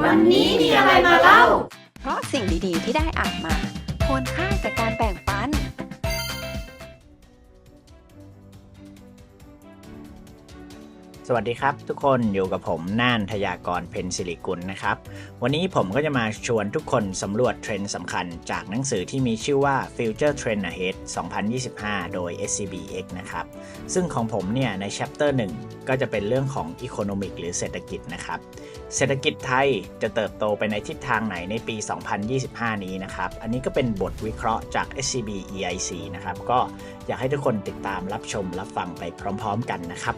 วันนี้มีอะไรมาเล่า เพราะสิ่งดีๆที่ได้อ่านมาควรค่าแก่การแบ่งปัน สวัสดีครับทุกคนอยู่กับผมน่านทยากรเพนศิริกุลนะครับ วันนี้ผมก็จะมาชวนทุกคนสำรวจเทรนด์สำคัญจากหนังสือที่มีชื่อว่า Future Trend Ahead 2025 โดย SCBX นะครับ ซึ่งของผมเนี่ยใน chapter 1 ก็จะเป็นเรื่องของ Economic หรือเศรษฐกิจนะครับ เศรษฐกิจไทยจะเติบโตไปในทิศทางไหนในปี 2025 นี้นะครับ อันนี้ก็เป็นบทวิเคราะห์จาก SCB EIC นะครับ ก็อยากให้ทุกคนติดตามรับชมรับฟังไปพร้อม ๆ กันนะครับ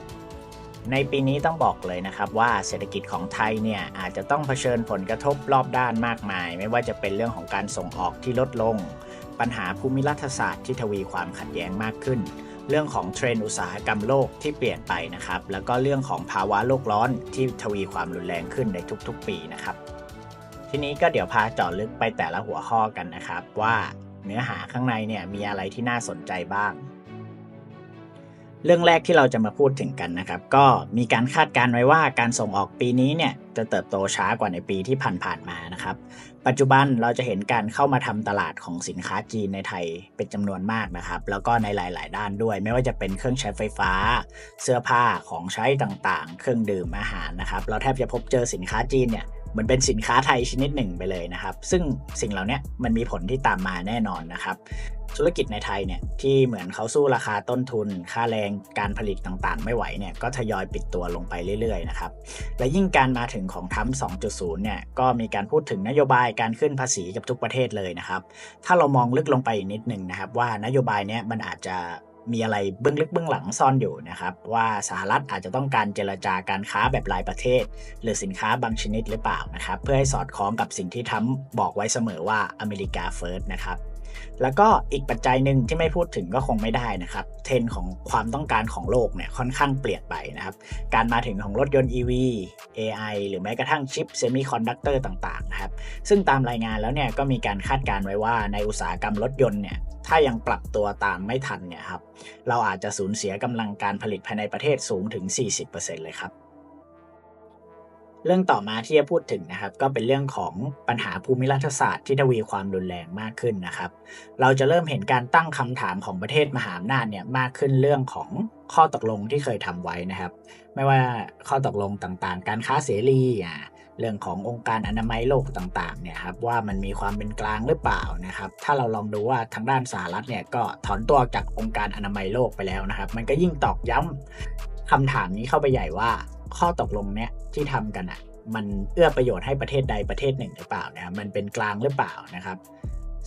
ในปีนี้ต้องบอกเลยนะครับว่าเศรษฐกิจของไทยเนี่ยอาจจะต้องเผชิญผลกระทบรอบด้านมากมาย ไม่ว่าจะเป็นเรื่องของการส่งออกที่ลดลง ปัญหาภูมิรัฐศาสตร์ที่ทวีความขัดแย้งมากขึ้น เรื่องของเทรนด์อุตสาหกรรมโลกที่เปลี่ยนไปนะครับ แล้วก็เรื่องของภาวะโลกร้อนที่ทวีความรุนแรงขึ้นในทุกๆ ปีนะครับ ทีนี้ก็เดี๋ยวพาเจาะลึกไปแต่ละหัวข้อกันนะครับ ว่าเนื้อหาข้างในเนี่ยมีอะไรที่น่าสนใจบ้าง เรื่องแรกที่เราจะมาพูดถึงกันนะครับ ก็มีการคาดการณ์ไว้ว่าการส่งออกปีนี้เนี่ยจะเติบโตช้ากว่าในปีที่ผ่านๆมานะครับ ปัจจุบันเราจะเห็นการเข้ามาทำตลาดของสินค้าจีนในไทยเป็นจำนวนมากนะครับ แล้วก็ในหลาย ๆ ด้านด้วย ไม่ว่าจะเป็นเครื่องใช้ไฟฟ้า เสื้อผ้าของใช้ต่างๆ เครื่องดื่มอาหารนะครับ เราแทบจะพบเจอสินค้าจีนเนี่ย เหมือนเป็นสินค้าไทยชนิดหนึ่งไปเลยนะครับ ซึ่งสิ่งเหล่านี้มันมีผลที่ตามมาแน่นอนนะครับ ธุรกิจในไทยเนี่ยที่เหมือนเขาสู้ราคาต้นทุน ค่าแรงการผลิตต่างๆ ไม่ไหวเนี่ยก็ทยอยปิดตัวลงไปเรื่อยๆนะครับและยิ่งการมาถึงของทั้ม2.0เนี่ยก็มีการพูดถึงนโยบายการขึ้นภาษีกับทุกประเทศเลยนะครับ ถ้าเรามองลึกลงไปอีกนิดหนึ่งนะครับว่านโยบายเนี้ยมันอาจจะ มีอะไรเบื้องลึกเบื้องหลังซ่อนอยู่นะครับ ว่าสหรัฐอาจจะต้องการเจรจาการค้าแบบรายประเทศ หรือสินค้าบางชนิดหรือเปล่านะครับ เพื่อให้สอดคล้องกับสิ่งที่ทรัมบอกไว้เสมอว่าอเมริกาเฟิร์สนะครับแล้วก็อีกปัจจัยหนึ่งที่ไม่พูดถึงก็คงไม่ได้นะครับ เทรนของความต้องการของโลกเนี่ยค่อนข้างเปลี่ยนไปนะครับ การมาถึงของรถยนต์ EV AI หรือแม้กระทั่งชิปเซมิคอนดักเตอร์ต่างๆนะครับ ซึ่งตามรายงานแล้วเนี่ยก็มีการคาดการณ์ไว้ว่าในอุตสาหกรรมรถยนต์เนี่ย ถ้ายังปรับตัวตามไม่ทันเนี่ยครับเราอาจจะสูญเสียกำลังการผลิตภายในประเทศสูงถึง 40%เลยครับ เรื่องต่อมาที่จะพูดถึงนะครับ ก็เป็นเรื่องของปัญหาภูมิรัฐศาสตร์ที่ทวีความรุนแรงมากขึ้นนะครับ เราจะเริ่มเห็นการตั้งคำถามของประเทศมหาอำนาจเนี่ยมากขึ้นเรื่องของข้อตกลงที่เคยทำไว้นะครับ ไม่ว่าข้อตกลงต่างๆ การค้าเสรีอ่า เรื่องขององค์การอนามัยโลกต่างๆเนี่ยครับว่ามันมีความเป็นกลางหรือเปล่านะครับถ้าเราลองดูว่าทางด้านสหรัฐเนี่ยก็ถอนตัวจากองค์การอนามัยโลกไปแล้วนะครับ มันก็ยิ่งตอกย้ำคำถามนี้เข้าไปใหญ่ว่าข้อตกลงเนี่ยที่ทำกันอะมันเอื้อประโยชน์ให้ประเทศใดประเทศหนึ่งหรือเปล่านะครับมันเป็นกลางหรือเปล่านะครับ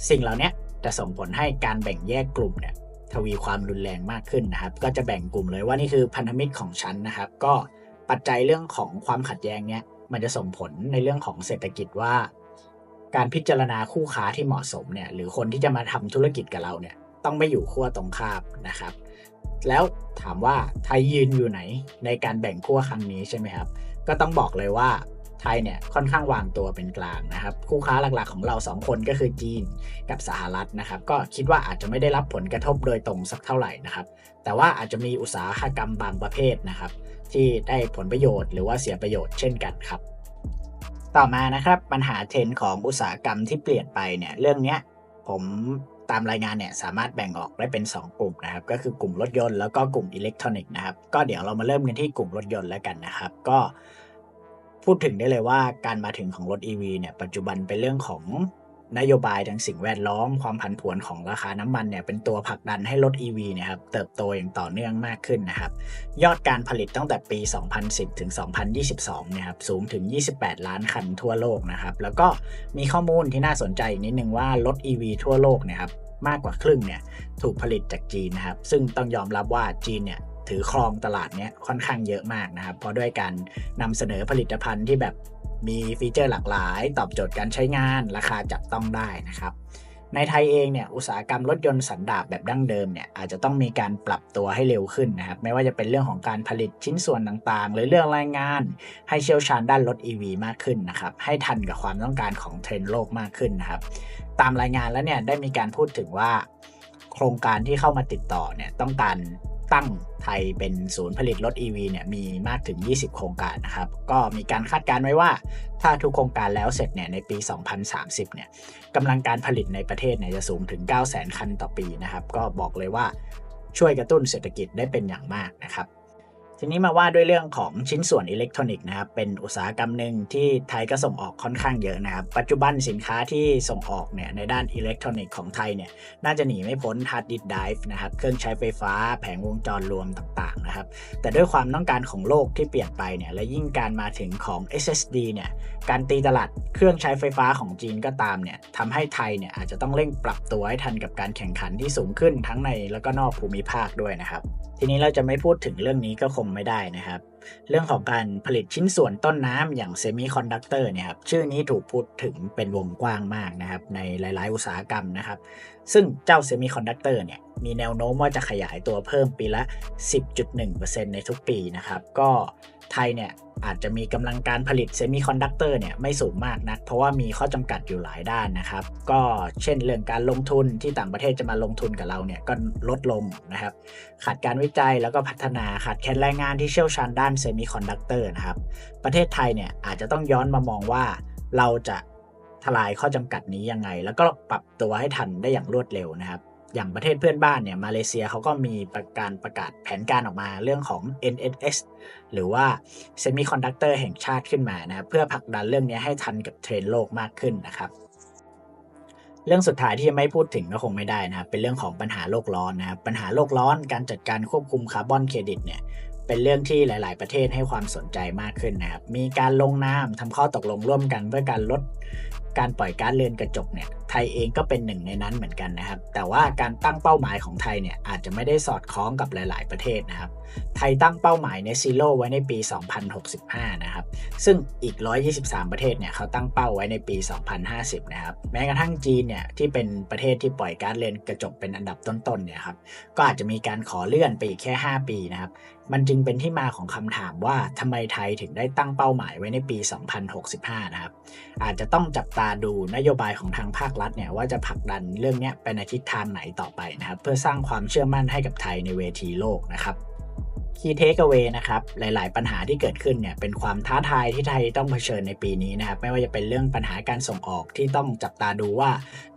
สิ่งเหล่านี้จะส่งผลให้การแบ่งแยกกลุ่มเนี่ยทวีความรุนแรงมากขึ้นนะครับ ก็จะแบ่งกลุ่มเลยว่านี่คือพันธมิตรของฉันนะครับ ก็ปัจจัยเรื่องของความขัดแย้งเนี่ย มันจะส่งผลในเรื่องของเศรษฐกิจว่า การพิจารณาคู่ค้าที่เหมาะสมเนี่ยหรือคนที่จะมาทำธุรกิจกับเราเนี่ยต้องไม่อยู่ขั้วตรงข้ามนะครับ แล้วถามว่าไทยยืนอยู่ไหนในการแบ่งขั้วครั้งนี้ใช่ไหมครับ ก็ต้องบอกเลยว่าไทยเนี่ยค่อนข้างวางตัวเป็นกลางนะครับ คู่ค้าหลักๆของเรา 2 คนก็คือจีนกับสหรัฐนะครับ ก็คิดว่าอาจจะไม่ได้รับผลกระทบโดยตรงสักเท่าไหร่นะครับ แต่ว่าอาจจะมีอุตสาหกรรมบางประเภทนะครับ ที่ได้ผลประโยชน์หรือว่าเสียประโยชน์เช่นกันครับ ต่อมานะครับปัญหาเทรนของอุตสาหกรรมที่เปลี่ยนไปเนี่ยเรื่องนี้ผมตามรายงานเนี่ยสามารถแบ่งออกได้เป็น 2 กลุ่มนะครับ ก็คือกลุ่มรถยนต์แล้วก็กลุ่มอิเล็กทรอนิกส์นะครับ ก็เดี๋ยวเรามาเริ่มกันที่กลุ่มรถยนต์แล้วกันนะครับ ก็พูดถึงได้เลยว่าการมาถึงของรถ EV เนี่ยปัจจุบันเป็นเรื่องของ นโยบายทางสิ่งแวดล้อมความผันผวนของราคาน้ำมันเนี่ยเป็นตัวผลักดันให้รถ EV เนี่ยครับเติบโตอย่างต่อเนื่องมากขึ้นนะครับ ยอดการผลิตตั้งแต่ปี 2010 ถึง 2022เนี่ยครับสูงถึง 28 ล้านคันทั่วโลกนะครับ แล้วก็มีข้อมูลที่น่าสนใจอีกนิดนึงว่ารถ EV ทั่วโลกเนี่ยครับมากกว่าครึ่งเนี่ยถูกผลิตจากจีนนะครับ ซึ่งต้องยอมรับว่าจีนเนี่ยถือครองตลาดเนี้ยค่อนข้างเยอะมากนะครับ เพราะด้วยการนำเสนอผลิตภัณฑ์ที่แบบ มีฟีเจอร์หลากหลาย ตอบโจทย์การใช้งานราคาจับต้องได้นะครับ ในไทยเองเนี่ยอุตสาหกรรมรถยนต์สันดาปแบบดั้งเดิมเนี่ยอาจจะต้องมีการปรับตัวให้เร็วขึ้นนะครับไม่ว่าจะเป็นเรื่องของการผลิตชิ้นส่วนต่างๆ หรือเรื่องแรงงาน ให้เชี่ยวชาญด้านรถ EV มากขึ้นนะครับให้ทันกับความต้องการของเทรนด์โลกมากขึ้นนะครับตามรายงานแล้วเนี่ยได้มีการพูดถึงว่า โครงการที่เข้ามาติดต่อเนี่ยต้องการ ตั้งไทยเป็นศูนย์ผลิตรถ EV เนี่ยมีมากถึง 20 โครงการนะครับ ก็มีการคาดการณ์ไว้ว่า ถ้าทุกโครงการแล้วเสร็จเนี่ยในปี 2030 เนี่ยกำลังการผลิตในประเทศเนี่ยจะสูงถึง 900,000 คันต่อปีนะครับ ก็บอกเลยว่าช่วยกระตุ้นเศรษฐกิจได้เป็นอย่างมากนะครับ ทีนี้มาว่าด้วยเรื่องของชิ้นส่วนอิเล็กทรอนิกส์นะครับเป็นอุตสาหกรรมหนึ่งที่ไทยก็ส่งออกค่อนข้างเยอะนะครับ ปัจจุบันสินค้าที่ส่งออกเนี่ยในด้านอิเล็กทรอนิกส์ของไทยเนี่ยน่าจะหนีไม่พ้นฮาร์ดดิสก์ไดฟ์นะครับเครื่องใช้ไฟฟ้าแผงวงจรรวมต่างๆนะครับ แต่ด้วยความต้องการของโลกที่เปลี่ยนไปเนี่ยและยิ่งการมาถึงของ SSD เนี่ยการตีตลาดเครื่องใช้ไฟฟ้าของจีนก็ตามเนี่ยทำให้ไทยเนี่ยอาจจะต้องเร่งปรับตัวให้ทันกับการแข่งขันที่สูงขึ้นทั้งในแล้วก็นอกภูมิภาคด้วยนะครับ ทีนี้เราจะไม่พูดถึงเรื่องนี้ก็คงไม่ได้นะครับ เรื่องของการผลิตชิ้นส่วนต้นน้ำอย่างเซมิคอนดักเตอร์เนี่ยครับชื่อนี้ถูกพูดถึงเป็นวงกว้างมากนะครับในหลาย ๆ อุตสาหกรรมนะครับ ซึ่งเจ้าเซมิคอนดักเตอร์เนี่ยมีแนวโน้มว่าจะขยายตัวเพิ่มปีละ 10.1%ในทุกปีนะครับ ก็ไทยเนี่ยอาจจะมีกำลังการผลิตเซมิคอนดักเตอร์เนี่ยไม่สูงมากนัก เพราะว่ามีข้อจำกัดอยู่หลายด้านนะครับ ก็เช่นเรื่องการลงทุนที่ต่างประเทศจะมาลงทุนกับเราเนี่ยก็ลดลงนะครับ ขาดการวิจัยแล้วก็พัฒนาขาดแคลนแรงงานที่เชี่ยวชาญด้านเซมิคอนดักเตอร์นะครับ ประเทศไทยเนี่ยอาจจะต้องย้อนมามองว่าเราจะทลายข้อจำกัดนี้ยังไง แล้วก็ปรับตัวให้ทันได้อย่างรวดเร็วนะครับ อย่างประเทศเพื่อนบ้านเนี่ยมาเลเซียเขาก็มีประการประกาศแผนการออกมาเรื่องของ NSS หรือว่า Semiconductor แห่งชาติขึ้นมานะครับเพื่อผลักดันเรื่องนี้ให้ทันกับเทรนด์โลกมากขึ้นนะครับเรื่องสุดท้ายที่ไม่พูดถึงก็คงไม่ได้นะครับเป็นเรื่องของปัญหาโลกร้อนนะครับปัญหาโลกร้อนการจัดการควบคุมคาร์บอนเครดิตเนี่ย เป็นเรื่องที่หลาย ๆ ประเทศให้ความสนใจมากขึ้นนะครับ มีการลงนามทำข้อตกลงร่วมกันเพื่อการลด การปล่อยก๊าซเรือนกระจกเนี่ยไทยเองก็เป็นหนึ่งในนั้นเหมือนกันนะครับ แต่ว่าการตั้งเป้าหมายของไทยเนี่ยอาจจะไม่ได้สอดคล้องกับหลาย ๆ ประเทศนะครับ ไทยตั้งเป้าหมายในซีโร่ไว้ในปี 2065 นะครับ ซึ่งอีก 123 ประเทศเนี่ยเขาตั้งเป้าไว้ในปี 2050 นะครับ แม้กระทั่งจีนเนี่ยที่เป็นประเทศที่ปล่อยก๊าซเรือนกระจกเป็นอันดับต้น ๆ เนี่ยครับก็อาจจะมีการขอเลื่อนไปอีกแค่ 5 ปีนะครับมันจึงเป็นที่มาของคำถามว่าทำไมไทยถึงได้ตั้งเป้าหมายไว้ในปี 2065 นะครับ อาจจะต้องจับตาดูนโยบายของทางภาครัฐเนี่ยว่าจะผลักดันเรื่องนี้ไปในทิศทางไหนต่อไปนะครับ เพื่อสร้างความเชื่อมั่นให้กับไทยในเวทีโลกนะครับ คีย์เทคเอา a y นะครับ หลาย ๆ ปัญหาที่เกิดขึ้นเนี่ย เป็นความท้าทายที่ไทยต้องเผชิญในปีนี้นะครับ ไม่ว่าจะเป็นเรื่องปัญหาการส่งออกที่ต้องจับตาดูว่า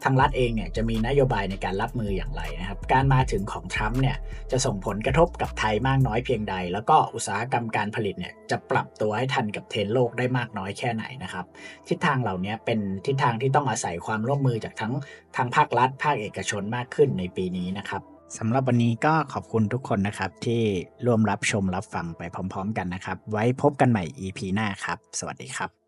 ทางรัฐเองเนี่ยจะมีนโยบายในการรับมืออย่างไรนะครับ การมาถึงของทรัมป์เนี่ยจะส่งผลกระทบกับไทยมากน้อยเพียงใด แล้วก็อุตสาหกรรมการผลิตเนี่ยจะปรับตัวให้ทันกับเทรนด์โลกได้มากน้อยแค่ไหนนะครับ ทิศทางเหล่านี้เป็นทิศทางที่ต้องอาศัยความร่วมมือจากทั้งทางภาครัฐ ภาคเอกชนมากขึ้นในปีนี้นะครับ สำหรับวันนี้ก็ขอบคุณทุกคนนะครับที่ร่วมรับชมรับฟังไปพร้อม ๆ กันนะครับ ไว้พบกันใหม่ EP หน้าครับ สวัสดีครับ